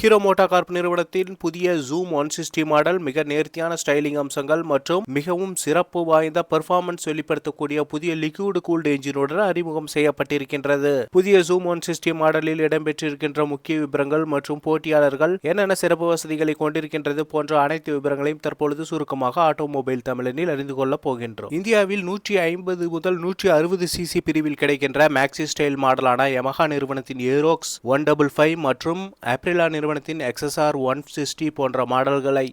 Hero மோட்டாகார்ப் நிறுவனத்தின் புதிய zoom one sixty model மிக நேர்த்தியான ஸ்டைலிங் அம்சங்கள் மற்றும் மிகவும் சிறப்பு வாய்ந்த பெர்ஃபார்மன்ஸ் வெளிப்படுத்தக்கூடிய புதிய லிக்யூடு கூல்டு என்ஜினுடன் அறிமுகம் செய்யப்பட்டிருக்கின்றது. புதிய ஜூம் ஒன் சிக்ஸ்டி மாடலில் இடம்பெற்றிருக்கின்ற முக்கிய விவரங்கள் மற்றும் போட்டியாளர்கள் என்னென்ன சிறப்பு வசதிகளை கொண்டிருக்கின்றது போன்ற அனைத்து விவரங்களையும் தற்பொழுது சுருக்கமாக ஆட்டோமொபைல் தமிழனில் அறிந்து கொள்ளப் போகின்றோம். இந்தியாவில் நூற்றி ஐம்பது முதல் நூற்றி அறுபது சிசி பிரிவில் கிடைக்கின்ற மேக்ஸி ஸ்டைல் மாடலான யமஹா நிறுவனத்தின் ஏரோக்ஸ் ஒன் டபுள் ஃபைவ் மற்றும் ஆப்ரிலா நிறுவனத்தின் எக்ஸ்எஸ்ஆர் ஒன் சிக்ஸ்டி போன்ற மாடல்களை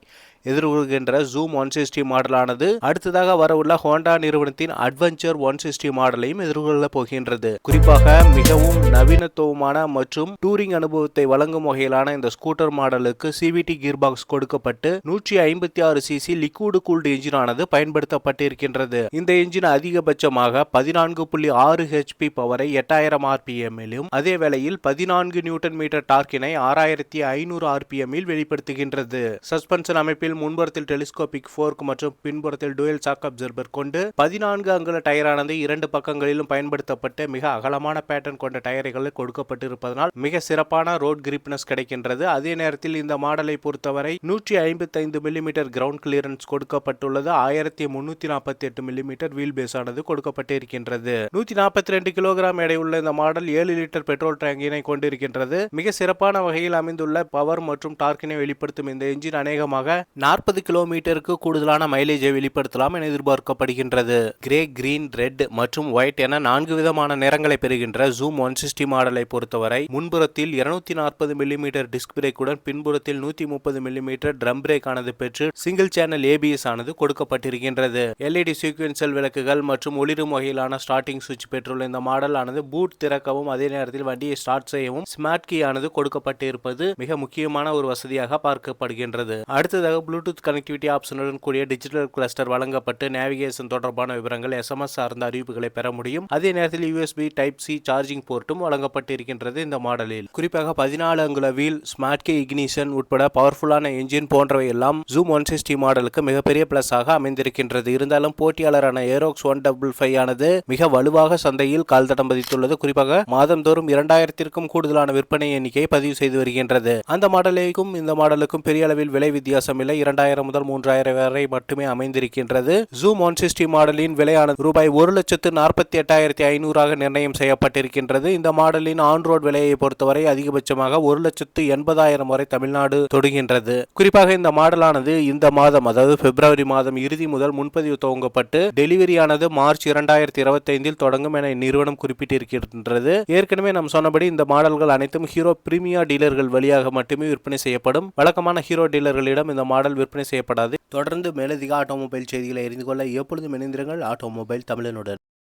எதிர்கொள்கின்ற ஜூம் ஒன் சிக்ஸ்டி மாடலானது அடுத்ததாக வரவுள்ள ஹோண்டா நிறுவனத்தின் அட்வென்ச்சர் ஒன் சிக்ஸ்டி மாடலையும் எதிர்கொள்ளப் போகின்றது. குறிப்பாக மிகவும் நவீனத்துவமான மற்றும் டூரிங் அனுபவத்தை வழங்கும் வகையிலான இந்த ஸ்கூட்டர் மாடலுக்கு சிவிடி கியர் பாக்ஸ் கொடுக்கப்பட்டு நூற்றி ஐம்பத்தி ஆறு சிசி லிக்விடு கூல்டு இன்ஜினானது பயன்படுத்தப்பட்டிருக்கின்றது. இந்த என்ஜின் அதிகபட்சமாக பதினான்கு புள்ளி ஆறு ஹெச்பி பவரை எட்டாயிரம் ஆர்பிஎம்மிலும் அதே வேளையில் பதினான்கு நியூட்டன் மீட்டர் டார்க்கினை ஆறாயிரத்தி ஐநூறு ஆர்பிஎம்மில் வெளிப்படுத்துகின்றது. சஸ்பென்ஷன் அமைப்பில் முன்புறத்தில் டெலிஸ்கோபிக் ஃபோர்க் மற்றும் பின்புறத்தில் டுவெல் சாக் அப்சர்வர் கொண்டு பதினான்கு அங்குல டயரானது இரண்டு பக்கங்களிலும் பயன்படுத்தப்பட்டு மிக அகலமான பேட்டர்ன் கொண்ட டயர்கள் கொடுக்கப்பட்டிருப்பதனால் மிக சிறப்பான ரோட் கிரிப்னஸ் கிடைக்கின்றது. அதே நேரத்தில் இந்த மாடலை பொறுத்தவரை நூற்றி ஐம்பத்தைந்து மில்லிமீட்டர் கிரவுண்ட் கிளியரன்ஸ் கொடுக்கப்பட்டுள்ளது. ஆயிரத்தி முன்னூத்தி நாற்பத்தி எட்டு மில்லிமீட்டர் வீல் பேஸ் ஆனது கொடுக்கப்பட்டிருக்கின்றது. நூத்தி நாற்பத்தி ரெண்டு கிலோகிராம் எடை உள்ள இந்த மாடல் ஏழு லிட்டர் பெட்ரோல் டேங்கினை கொண்டிருக்கின்றது. மிக சிறப்பான வகையில் அமைந்துள்ள பவர் மற்றும் டார்க்கினை வெளிப்படுத்தும் இந்த என்ஜின் அநேகமாக நாற்பது கிலோமீட்டருக்கு கூடுதலான மைலேஜை வெளிப்படுத்தலாம் என எதிர்பார்க்கப்படுகின்றது. கிரே கிரீன் ரெட் மற்றும் ஒயிட் என நான்கு விதமான நிறங்களை பெறுகின்ற ஜூம் ஒன் சிக்ஸ்டி மாடலை பொறுத்தவரை முன்புறத்தில் இருநூத்தி நாற்பது மில்லிமீட்டர் டிஸ்க் பிரேக்குடன் பின்புறத்தில் நூத்தி முப்பது மில்லிமீட்டர் ட்ரம் பிரேக் ஆனது பெற்று சிங்கிள் சேனல் ஏபிஎஸ் ஆனது கொடுக்கப்பட்டிருக்கின்றது. எல்இடி சீக்வென்சல் விளக்குகள் மற்றும் ஒளிரும் வகையிலான ஸ்டார்டிங் சுவிட்ச் பெற்றுள்ள இந்த மாடல் ஆனது பூட் திறக்கவும் அதே நேரத்தில் வண்டியை ஸ்டார்ட் செய்யவும் ஸ்மார்ட் கீ ஆனது கொடுக்கப்பட்டிருப்பது மிக முக்கியமான ஒரு வசதியாக பார்க்கப்படுகின்றது. அடுத்ததாக ப்ளூடூத் கனெக்டிவிட்டி ஆப்ஷனுடன் கூடிய டிஜிட்டல் கிளஸ்டர் வழங்கப்பட்டு நேவிகேஷன் தொடர்பான விவரங்கள் எஸ்எம்எஸ் சார்ந்த அறிவிப்புகளை பெற முடியும். அதே நேரத்தில் யூஎஸ்பி டைப் சி சார்ஜிங் போர்ட்டும் வழங்கப்பட்டிருக்கின்றது இந்த மாடலில். குறிப்பாக பதினாலு அங்குல வீல் ஸ்மார்ட் கே இக்னிஷன் உட்பட பவர்ஃபுல்லான என்ஜின் போன்றவை எல்லாம் ஜூம் ஒன் சிக்ஸ்டி மாடலுக்கு மிகப்பெரிய பிளஸ் ஆக அமைந்திருக்கின்றது. இருந்தாலும் போட்டியாளரான ஏரோக்ஸ் ஒன் டபுள் ஃபைவ் ஆனது மிக வலுவாக சந்தையில் கால் தடம் பதித்துள்ளது. குறிப்பாக மாதந்தோறும் இரண்டாயிரத்திற்கும் கூடுதலான விற்பனை எண்ணிக்கையை பதிவு செய்து வருகின்றது. அந்த மாடலுக்கும் இந்த மாடலுக்கும் பெரிய அளவில் விலை வித்தியாசம் இல்லை. இரண்டாயிரம் முதல் மூன்றாயிரம் வரை மட்டுமே அமைந்திருக்கின்றது. ஜூம் ஒன் சிக்ஸ்டி மாடலின் விலையானது ரூபாய் ஒரு லட்சத்து நாற்பத்தி எட்டாயிரத்தி ஐநூறாக நிர்ணயம் செய்யப்பட்டிருக்கின்றது. இந்த மாடலின் ஆன்ரோட் விலையை பொறுத்தவரை அதிகபட்சமாக ஒரு லட்சத்து எண்பதாயிரம் வரை தமிழ்நாடு தொடுகின்றது. குறிப்பாக இந்த மாடலானது இந்த மாதம் அதாவது பிப்ரவரி மாதம் இறுதி முதல் முன்பதிவு துவங்கப்பட்டு டெலிவரியானது மார்ச் இரண்டாயிரத்தி இருபத்தி ஐந்தில் தொடங்கும் என இந்நிறுவனம் குறிப்பிட்டிருக்கின்றது. ஏற்கனவே நாம் சொன்னபடி இந்த மாடல்கள் அனைத்தும் ஹீரோ பிரீமியா டீலர்கள் வழியாக மட்டுமே விற்பனை செய்யப்படும். வழக்கமான ஹீரோ டீலர்களிடம் இந்த மாடல் மாடல் விற்பனை செய்யப்படாது. தொடர்ந்து மேலதிக ஆட்டோமொபைல் செய்திகளை அறிந்து கொள்ள எப்பொழுதும் இணைந்திருங்கள். ஆட்டோமொபைல் தமிழனுடன்.